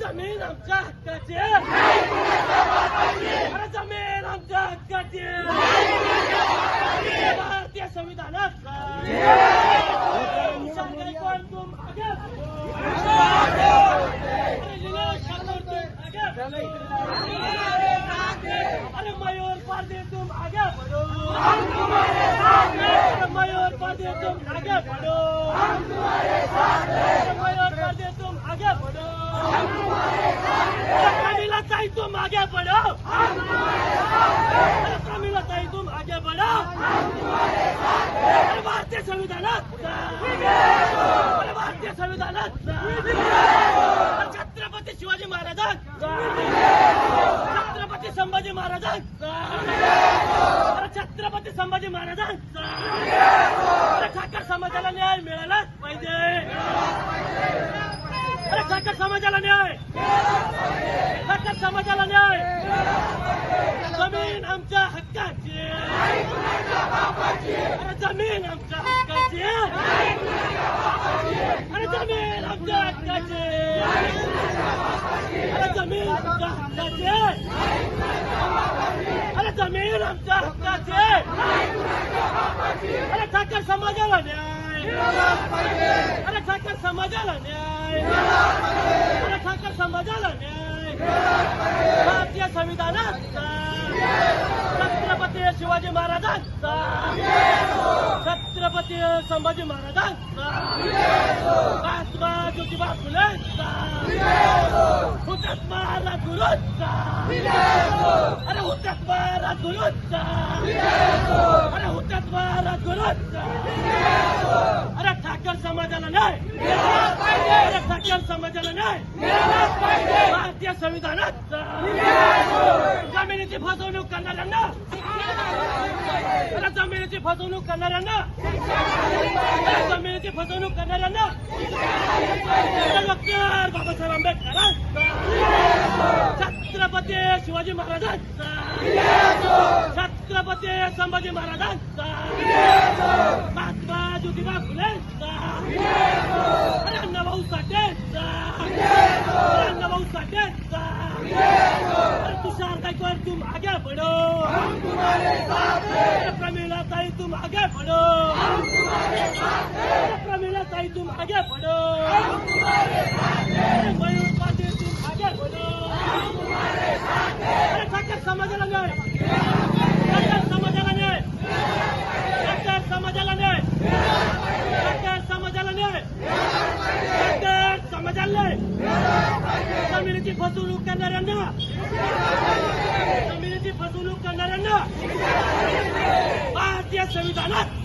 ज़मीन हा ज़मीन भारतीय मयूर तुम आगे बढ़ो। तुम आगे बढ़ो अरे प्रमिला ताई तुम आगे बढ़ो ताई तुम आगे बढ़ो भारतीय संविधानात अरे भारतीय संविधानात छत्रपती शिवाजी महाराजांचा छत्रपती संभाजी महाराजांचा अरे छत्रपती संभाजी महाराजांचा. ठाकर समाजाला न्याय मिळालाच पाहिजे. अरे ठाकर समाजाला न्याय. ठाकर समाजाला न्याय. जमीन आमच्या हक्काची. अरे जमीन आमच्या हक्काची. अरे जमीन आमच्या हक्काची. अरे जमीन आमच्या हक्काची. आमच्या हक्काचे. अरे ठाकर समाजाला न्याय. अरे ठाकर समाजाला न्याय. अरे ठाकर समाजाला न्याय. भारतीय संविधानाचा. छत्रपती शिवाजी महाराजांचा. छत्रपती संभाजी महाराजांचा. महात्मा ज्योतिबा फुलेंचा. हुतत महाराज गुरुंचा अरे हुतत महाराज गुरुंचा अरे हुतत महाराज गुरुंचा अरे ठाकर समाजाला नाही अरे ठाकर समाजाला नाही भारतीय अरे फसवणूक करणाऱ्यांना फसवणूक करणाऱ्यांना संभाजी महाराजांचा. छत्रपती संभाजी महाराजांचा. महात्मा ज्योतिबा फुलेंचा. अण्णाभाऊ साठेंचा. अण्णाभाऊ साठेंचा. तुषार गायकवाड तुम आगे पडो. प्रमिला ताई तुम आगे पडो. प्रमिला ताई तुम आगे पडो. मयूर पांडे तुम आगे बढ़ो अरे ठाकर समाजाला न्याय. ठाकर समाजाला न्याय. ठाकर समाजाला न्याय. ठाकर समाजाला न्याय. ठाकर समाजाला जमिनीची फसवणूक करणाऱ्यांना. जमिनीची फसवणूक करणाऱ्यांना. भारतीय संविधानात